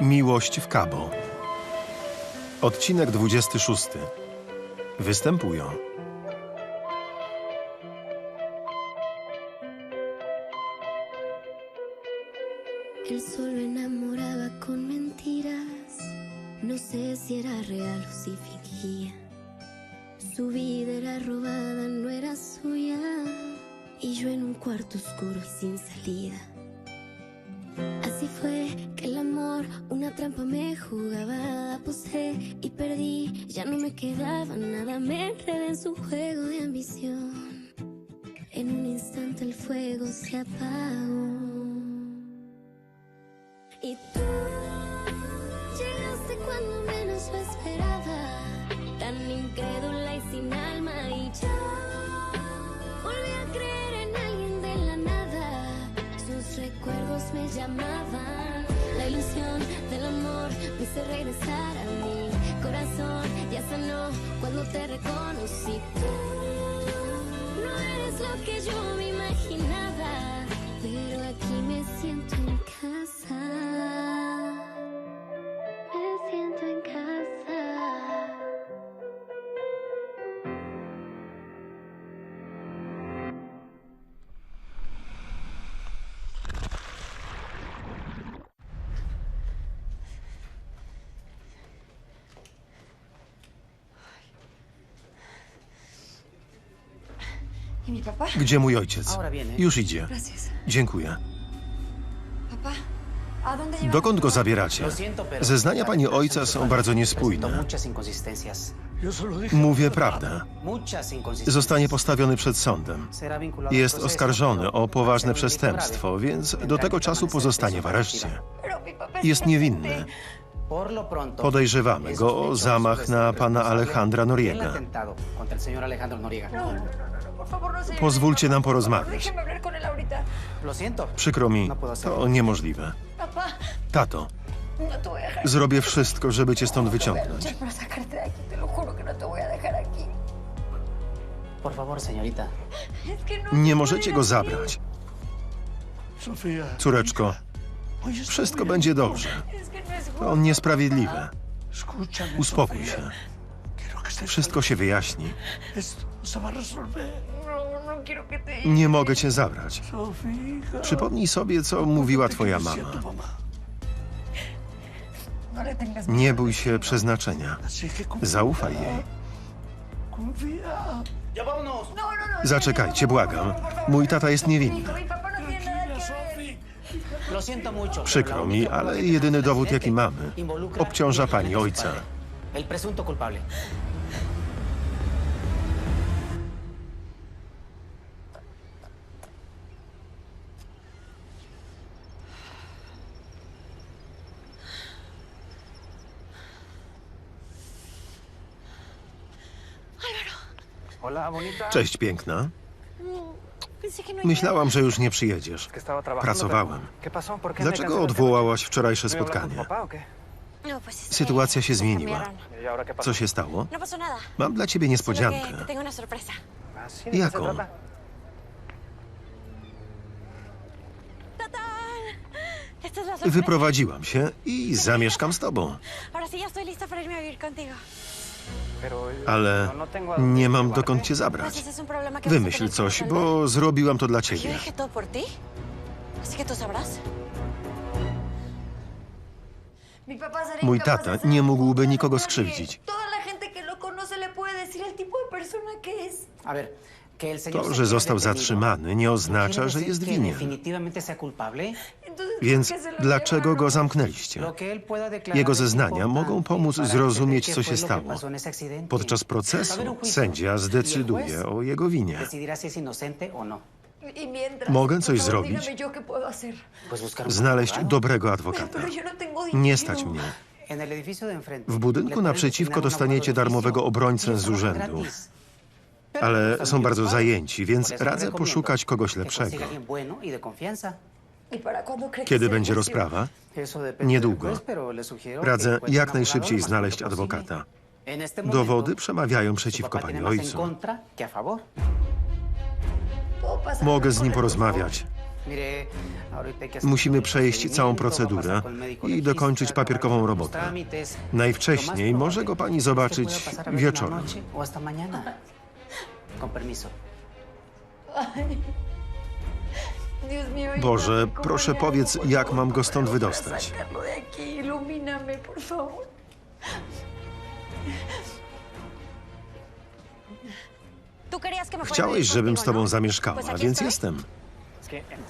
Miłość w Cabo. Odcinek 26. Występują y perdí, ya no me quedaba nada. Me enredé en su juego de ambición. En un instante el fuego se apagó. Y tú llegaste cuando menos lo esperaba, tan incrédula y sin alma y yo volví a creer en alguien de la nada. Sus recuerdos me llamaban, cuando te reconocí. No eres lo que yo me imaginaba, mi papá? Gdzie mój ojciec? Już idzie. Gracias. Dziękuję. Papá, ¿a dónde llevas? Dokąd go zabieracie? Zeznania pani ojca są bardzo niespójne. Mówię prawdę. Muchas inconsistencias. Zostanie postawiony przed sądem. Jest oskarżony o poważne przestępstwo, więc do tego czasu pozostanie w areszcie. Jest niewinny. Podejrzewamy go o zamach na pana Alejandra Noriega. No, no, no, no, no. Pozwólcie nam porozmawiać. Przykro mi, to niemożliwe. Tato, no zrobię wszystko, żeby cię stąd wyciągnąć. no no. Nie możecie go zabrać. Córeczko, wszystko będzie dobrze. No To niesprawiedliwe. Uspokój się. Wszystko się wyjaśni. Resolver. No, no quiero que te Nie mogę cię zabrać. Przypomnij sobie, co mówiła twoja mama. No le tengas Nie bój się przeznaczenia. Así que confía. Zaufaj jej. No, no, no. Zaczekajcie, błagam. Mój tata jest niewinny. Mi papá no tiene nada que ver. Sofi. Lo siento mucho. Przykro mi, ale jedyny dowód, jaki mamy, obciąża pani ojca. El presunto culpable. Cześć, piękna. No Myślałam, że już nie przyjedziesz. Pracowałem. pero- ¿Qué pasó? ¿Por qué me Dlaczego odwołałaś wczorajsze ¿Voy a hablar con tu spotkanie? No, Sytuacja się me zmieniła. ¿Y? Co się stało? No. Mam dla ciebie niespodziankę. Ah, sí, ¿de qué se Jaką? Wyprowadziłam się i zamieszkam z tobą. Ale nie mam dokąd cię zabrać. Wymyśl coś, bo zrobiłam to dla ciebie. Mój tata nie mógłby nikogo skrzywdzić. To, że został zatrzymany, nie oznacza, ¿quiere że jest winien. Więc ¿por qué se lo dlaczego go zamknęliście? Jego zeznania mogą pomóc zrozumieć, co się stało. Podczas procesu sędzia y zdecyduje o jego winie. no. Y Mogę coś zrobić? Znaleźć dobrego adwokata. no Nie stać mnie. W budynku naprzeciwko dostaniecie darmowego obrońcę y z urzędu. Ale są bardzo zajęci, więc radzę poszukać kogoś lepszego. y de confianza. ¿Y para cuándo cree que Kiedy będzie rozprawa? Niedługo. Radzę jak najszybciej znaleźć adwokata. Dowody przemawiają przeciwko pani ojcu. contra que a favor. ¿Puedo pasar Mogę z nim porozmawiać. Musimy przejść całą procedurę i dokończyć papierkową robotę. Najwcześniej może go pani zobaczyć wieczorem. Con permiso. Boże, ayúdame, ¿cómo proszę powiedz, jak mam go stąd wydostać. Chciałeś, żebym z contigo, tobą ¿no? zamieszkała, więc jestem.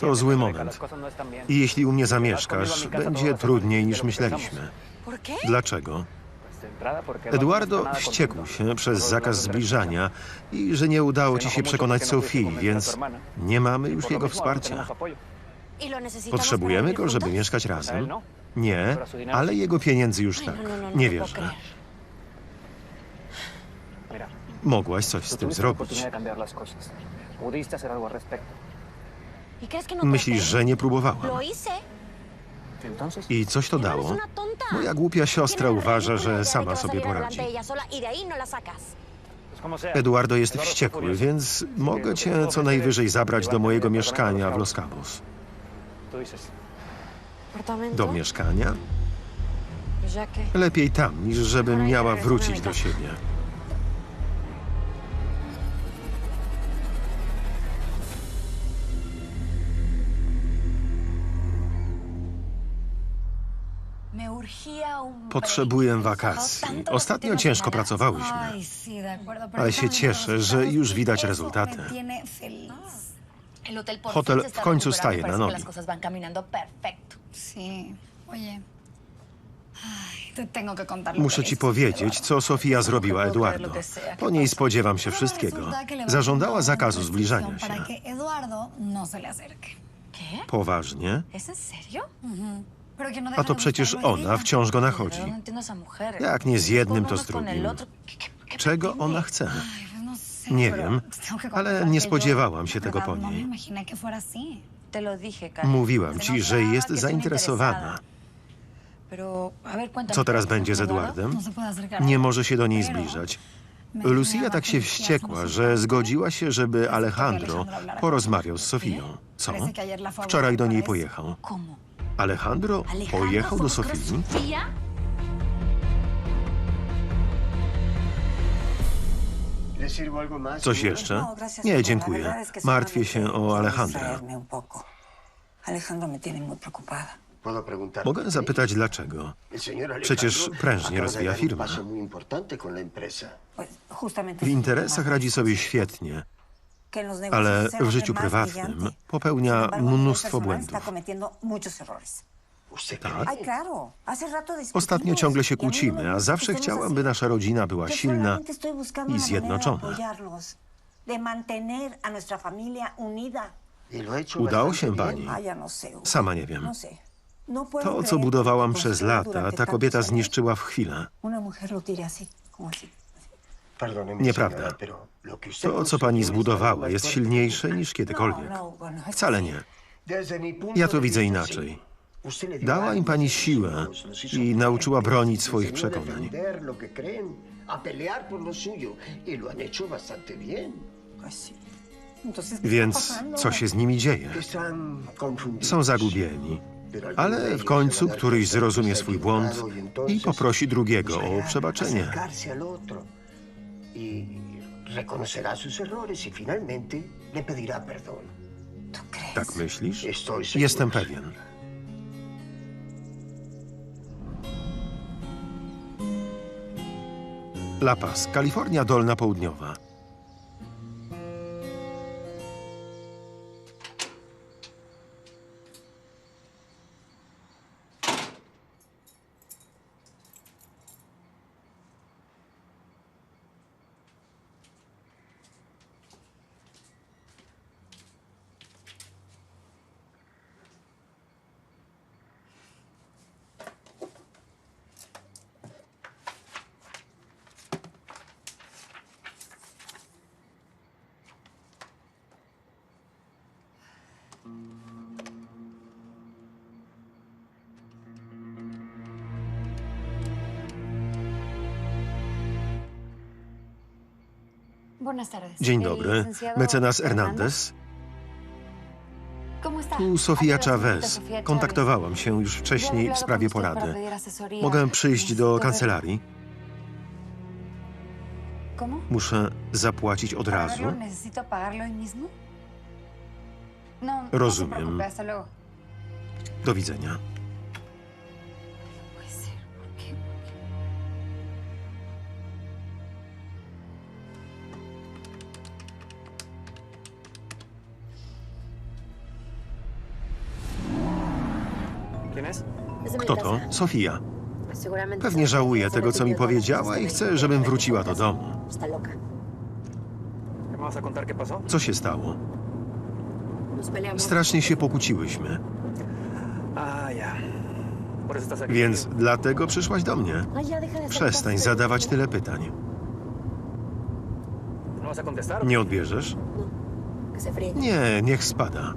To zły moment. no. I jeśli u mnie zamieszkasz, będzie trudniej niż myśleliśmy. Dlaczego? Eduardo wściekł się przez zakaz zbliżania i że nie udało ci się przekonać Sofii, więc nie mamy już jego wsparcia. tenemos apoyo. ¿Y lo necesitamos Potrzebujemy go, żeby mieszkać razem? no. Nie, ale jego pieniędzy już tak. no, no, Nie wierzę. Mogłaś coś z tym zrobić. ¿Y Myślisz, że nie próbowałam. I coś to dało? es una tonta. Moja głupia siostra uważa, że sama sobie poradzi. y no. Eduardo jest wściekły, więc mogę cię co najwyżej zabrać do mojego mieszkania w Los Cabos. Do mieszkania? Lepiej tam, niż żebym miała wrócić do siebie. Potrzebuję wakacji. Ostatnio ciężko pracowałyśmy. Ale się cieszę, że już widać rezultaty. El hotel w końcu staje na nogi. Muszę ci powiedzieć, co Sofia zrobiła Eduardo. Po niej spodziewam się wszystkiego. Zażądała zakazu zbliżania się. No. Poważnie? A to przecież ona wciąż go nachodzi. Jak nie z jednym, to z drugim. otro. ¿Qué- qué- qué Czego ona chce? Nie wiem, ale nie spodziewałam się tego po niej. Mówiłam ci, że jest zainteresowana. Co teraz ¿qué będzie z? Eduardem? Nie może się do niej zbliżać. Lucia tak się wściekła, że zgodziła się, żeby Alejandro porozmawiał z Sofią. Co? Wczoraj do niej pojechał. Alejandro ¿Alejandro pojechał do Sofii? Coś jeszcze? No, Nie, dziękuję. Martwię się o Alejandra. Mogę zapytać dlaczego? Przecież prężnie rozwija firmę. W interesach radzi sobie świetnie, Que en los negocios ale w życiu prywatnym popełnia mnóstwo błędów. Tak? Discutimos. Ostatnio ciągle się Y no kłócimy, a zawsze chciałam, by nasza rodzina była silna i zjednoczona. unida. Udało się pani. Ah, no. Sama nie wiem. No To, co budowałam przez lata, ta kobieta zniszczyła w chwilę. Nieprawda. To, co pani zbudowała, jest silniejsze niż kiedykolwiek. No, es Wcale nie. Ja to widzę inaczej. Dała im pani siłę i nauczyła bronić swoich przekonań. Pues sí. Entonces, ¿qué está Więc co się z nimi dzieje? Są zagubieni. Ale w końcu któryś zrozumie swój błąd i poprosi drugiego o przebaczenie. Reconocerá sus errores y finalmente le pedirá perdón. ¿Tú crees? Tak myślisz? Estoy seguro. Jestem pewien. La Paz, Kalifornia Dolna Południowa. Dzień dobry. Mecenas Hernandez. Tu Sofia Chavez. Kontaktowałam się już wcześniej w sprawie porady. Mogę przyjść do kancelarii? Muszę zapłacić od razu? No, no Rozumiem. Do widzenia. Sofia. Pewnie que tego, co mi powiedziała i la chce, żebym wróciła do domu. Co się stało? Strasznie się pokłóciłyśmy, więc dlatego przyszłaś do mnie. Przestań zadawać tyle pytań. Nie odbierzesz? Nie, niech spada.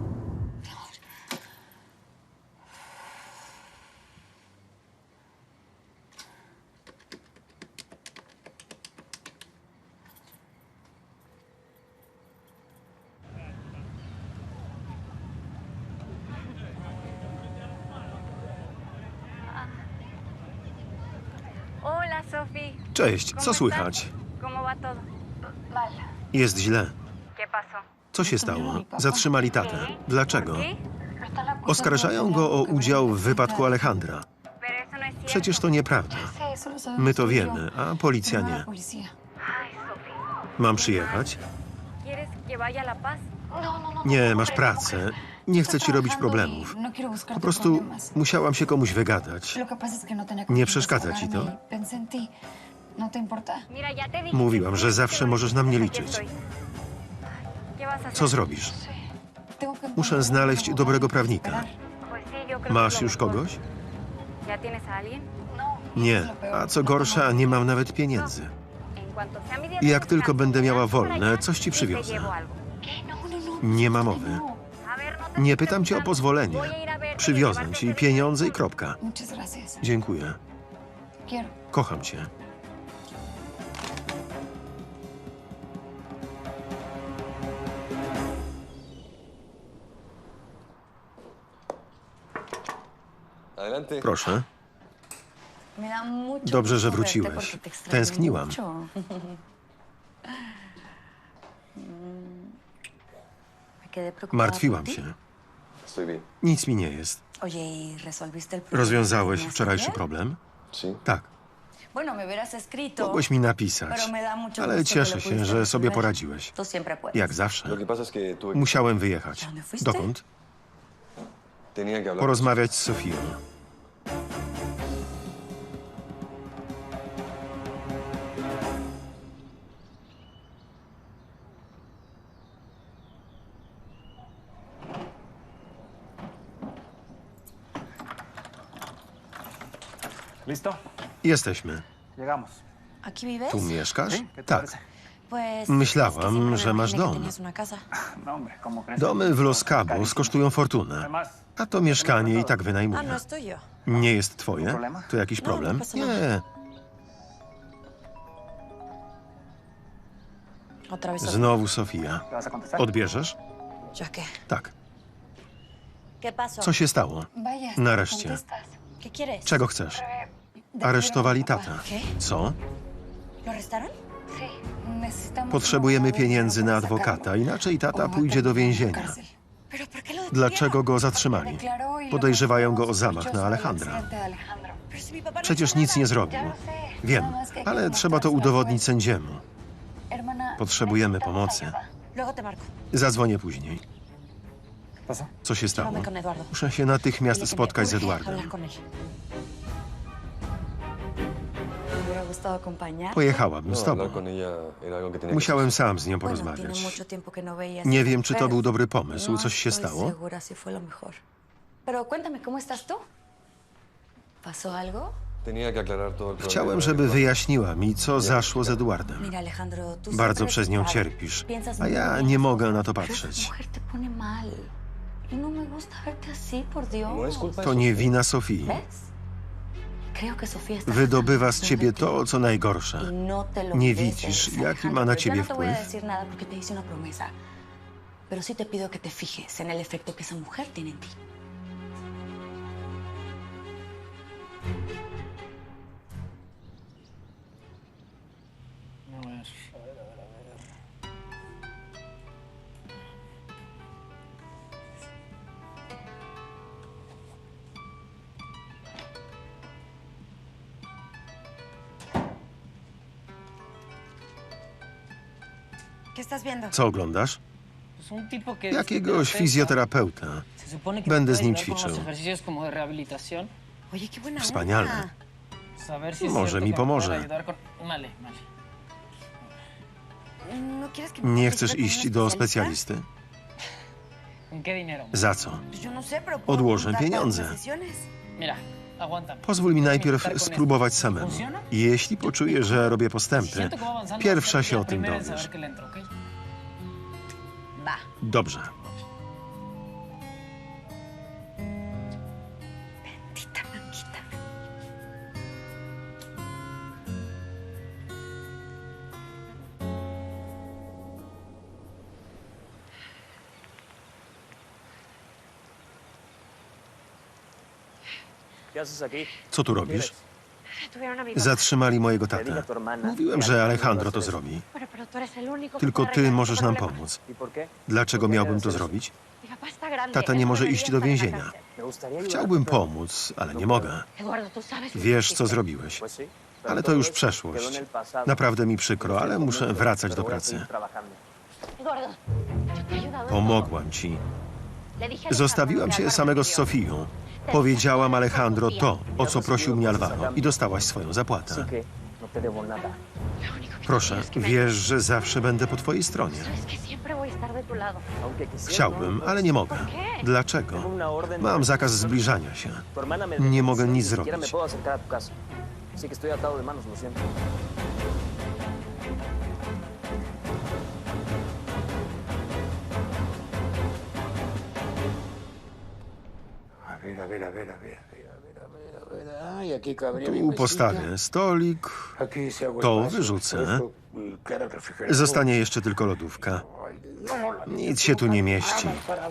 Cześć, co słychać? ¿Cómo va todo? Mal. Jest źle. Co się stało? Zatrzymali tatę. Dlaczego? Oskarżają go o udział w wypadku Alejandra. Przecież to nieprawda. My to wiemy, a policja nie. Mam przyjechać? Nie, masz pracę. Nie chcę ci robić problemów. Po prostu musiałam się komuś wygadać. Nie przeszkadza ci to? Mówiłam, że zawsze możesz na mnie liczyć. Co zrobisz? Muszę znaleźć dobrego prawnika. Masz już kogoś? Nie. A co gorsza, nie mam nawet pieniędzy. Jak tylko będę miała wolne, coś ci przywiozę. Nie ma mowy. Nie pytam cię o pozwolenie. Przywiozę ci pieniądze i kropka. Dziękuję. Kocham cię. Proszę. Dobrze, że wróciłeś. Tęskniłam. mucho. Me quedé preocupada Martwiłam się. Nic mi nie jest. Oye, ¿y resolviste el problema Rozwiązałeś wczorajszy problem? Tak. Mogłeś mi napisać. Ale cieszę się, że sobie poradziłeś. Jak zawsze. Musiałem wyjechać. Dokąd? Porozmawiać z Sofią. ¿Listo? Jesteśmy. Llegamos. ¿Aquí vives? Tu mieszkasz? ¿Qué te Tak. parece? Pues... Myślałam, siempre me że masz imaginé que dom. tenías una casa. No, hombre, ¿cómo crees? Domy w Los Cabos kosztują fortunę. Además, A to mieszkanie i tak Ah, no wynajmuję. es tuyo. Nie jest twoje? To jakiś No, problem? no. Nie. Otra vez. Znowu Sofia. ¿te vas a contestar? Odbierzesz? Tak. ¿Qué pasó? Co się stało? Nareszcie. contestas. ¿Qué quieres? Czego chcesz? Aresztowali a mi papá. tatę. ¿Qué? Co? Potrzebujemy pieniędzy na adwokata, inaczej tata pójdzie do więzienia. Dlaczego go zatrzymali? Y Podejrzewają go o zamach na Alejandra. no Przecież nic nie zrobił. Wiem, que ale trzeba to udowodnić sędziemu. Potrzebujemy pomocy. Zadzwonię później. Co się stało? Muszę się natychmiast spotkać z urge Pojechałabym No, z hablar tobą. tenía que Musiałem sam z nią porozmawiać. no Nie wiem, czy to był dobry pomysł. No Coś się stało? Chciałem, żeby wyjaśniła mi, co zaszło z tú Bardzo przez nią cierpisz, a ja nie mogę na to patrzeć. Y no. No To nie wina Sofii. Wydobywa z ciebie to, co najgorsze. Y no Nie widzisz, jaki ma na ciebie no wpływ? decir nada porque te hice una promesa. Pero sí te pido que te fijes en el efecto que esa mujer tiene en ti. A ver, ¿Qué estás viendo? Co oglądasz? Jakiegoś fizjoterapeuta. Będę z nim ćwiczył. Oye, qué buena Wspaniale. Może mi pomoże. ¿No Nie chcesz iść do specjalisty? Za co? No Odłożę pieniądze. Pozwól mi najpierw spróbować samemu. Jeśli poczuję, że robię postępy, pierwsza się o tym dowiesz. Dobrze. Co tu robisz? Zatrzymali mojego tatę. Mówiłem, że Alejandro to zrobi. Tylko ty możesz nam pomóc. Dlaczego ¿Por qué miałbym to zrobić? Tata nie może iść do więzienia. Chciałbym pomóc, ale nie mogę. Wiesz, co zrobiłeś. Ale to już przeszłość. Naprawdę mi przykro, ale muszę wracać do pracy. Pomogłam ci. Zostawiłam cię samego z. Sofią. Powiedziałam Alejandro to, o co prosił mnie Alvaro i dostałaś swoją zapłatę. Proszę, wiesz, że zawsze będę po twojej stronie. Chciałbym, ale nie mogę. Dlaczego? Mam zakaz zbliżania się. Nie mogę ni nic zrobić. Ver, a ver, a ver, a ver, a ver, a ver, a ver, a ver. Ay, aquí cabría mi Tu mesita. postawię stolik, Aquí se hago To wyrzucę. esto, y queda el refrigerador. zostanie jeszcze tylko lodówka. Ay, no, la Nic się tu nie mieści. para-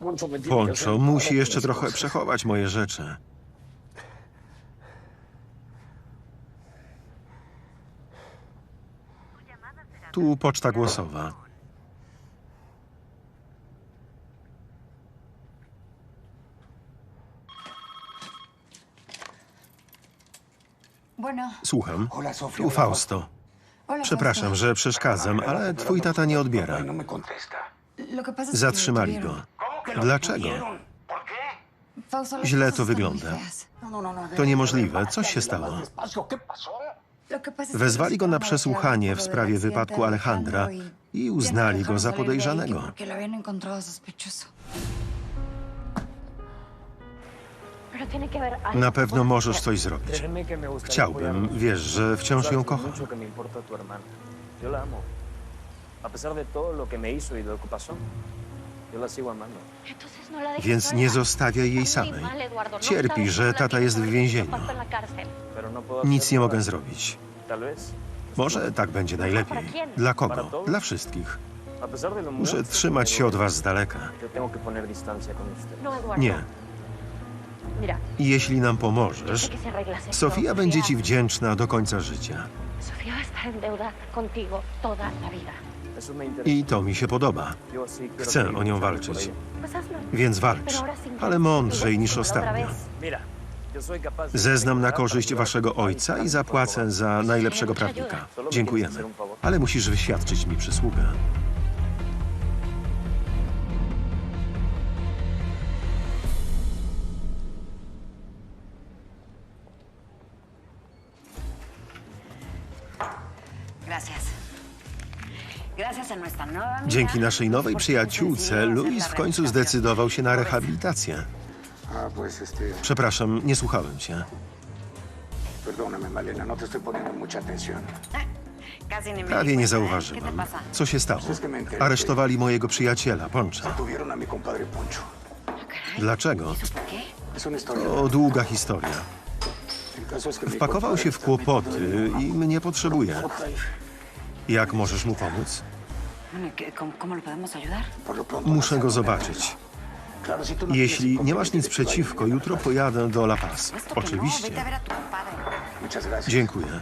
Poncho me tiene que hacer Poncho musi jeszcze trochę przechować moje rzeczy. Tu poczta głosowa. Słucham. Tu Fausto. Przepraszam, że przeszkadzam, ale twój tata nie odbiera. No Zatrzymali go. ¿Cómo que lo Dlaczego? Źle to wygląda. No, no, no, no. To niemożliwe. Coś się stało. Wezwali go na przesłuchanie w sprawie wypadku Alejandra Alejandro i y uznali no go za podejrzanego. Na pewno możesz coś zrobić. Chciałbym, wiesz, że wciąż ją kocham. Więc nie zostawiaj jej samej. Cierpi, że tata jest w więzieniu. Nic nie mogę zrobić. Może tak będzie najlepiej. Dla kogo? Dla wszystkich. Muszę trzymać się od was z daleka. Nie. Jeśli nam pomożesz, Sofia będzie ci wdzięczna do końca życia. I to mi się podoba. Chcę o nią walczyć. Więc walcz, ale mądrzej niż ostatnio. Zeznam na korzyść waszego ojca i zapłacę za najlepszego prawnika. Dziękujemy. Ale musisz wyświadczyć mi przysługę. Dzięki naszej nowej przyjaciółce, Luis w końcu zdecydował się na rehabilitację. Przepraszam, nie słuchałem cię. Perdóname, Malena, no te estoy poniendo mucha atención. Casi ni me di Prawie nie cuenta, ¿eh? ¿Qué te zauważyłem. Co się stało? Aresztowali mojego przyjaciela, Poncza. Tuvieron a mi compadre Poncho. Dlaczego? Historia. To długa historia. El caso es que mi Wpakował compadre się w kłopoty i mnie potrzebuje. Jak możesz mu pomóc? ¿Y qué- cómo, cómo lo podemos ayudar? Por lo pronto. Muszę go zobaczyć. No Jeśli nie masz nic przeciwko, jutro pojadę do La Paz. No, Oczywiście. Dziękuję.